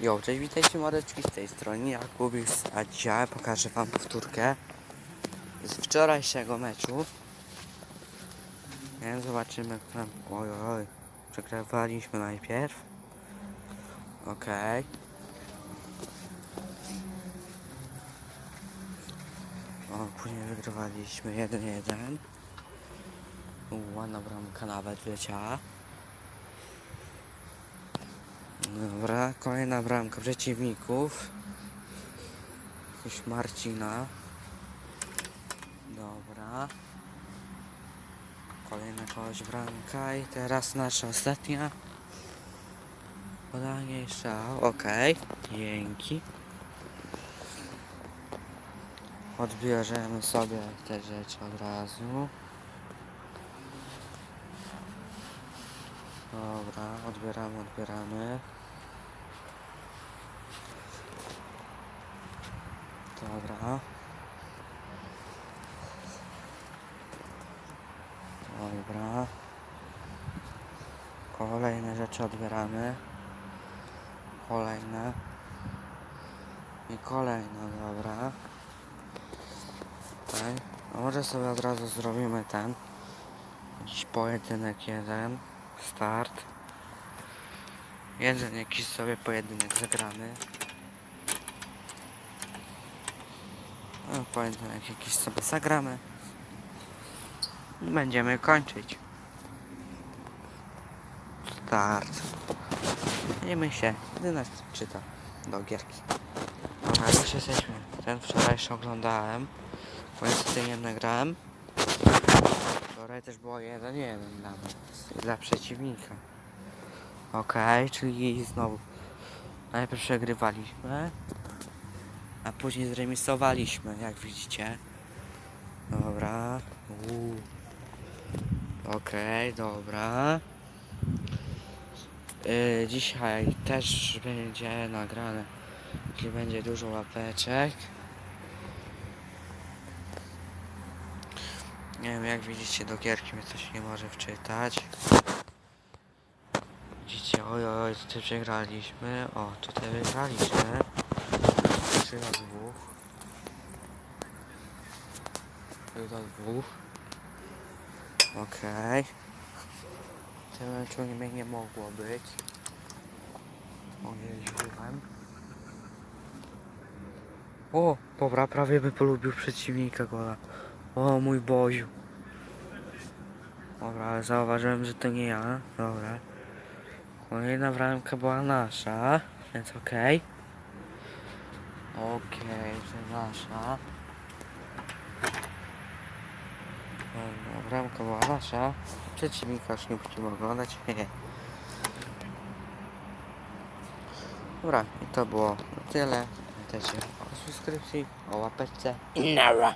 Yo, cześć, witajcie mordeczki z tej strony Jakubis, a dzisiaj pokażę wam powtórkę z wczorajszego meczu. Nie, zobaczymy, jak tam, oj, oj, przegrywaliśmy najpierw. Okej. O, później wygrywaliśmy 1-1. U, Ładna bramka nawet wleciała. Dobra, kolejna bramka przeciwników. Jakoś Marcina. Dobra. Kolejna kogoś bramka i teraz nasza ostatnia. Podanie i okej. Dzięki. Odbierzemy sobie te rzeczy od razu. Dobra, odbieramy, odbieramy. Dobra. Dobra. Kolejne rzeczy odbieramy. Kolejne. I kolejne, dobra. Okej. A może sobie od razu zrobimy ten. Jakiś pojedynek jeden. Start. Jeden jakiś sobie pojedynek zagramy. No, pojedynek jakiś sobie zagramy. Będziemy kończyć. Start. I my się. Gdy nas czyta do gierki. Dobra, już jesteśmy. Ten wczorajszy oglądałem. Bo niestety nie nagrałem. Wczoraj też było 1-1 dla nas. Dla przeciwnika. Okej, czyli znowu najpierw przegrywaliśmy, a później zremisowaliśmy, jak widzicie. Dobra. Uuu. Okej, dobra. Yy, dzisiaj też będzie nagrane, czyli będzie dużo łapeczek. Nie wiem, jak widzicie, do gierki mnie coś nie może wczytać. Widzicie, oj, oj, tutaj przegraliśmy. O, tutaj wygraliśmy. 3 do 2. 3 do 2. Okej. W tym meczu nie, nie mogło być. Ojeździłem. O, dobra, prawie by polubił przeciwnika gola. O mój Boziu. Dobra, ale zauważyłem, że to nie ja. Dobra. Kolejna bramka była nasza, więc okej. Okej, że nasza. Dobra, bramka była nasza. Przeciwnika już nie musimy oglądać. Dobra, i to było tyle. Pamiętajcie o subskrypcji, o łapeczce i nara.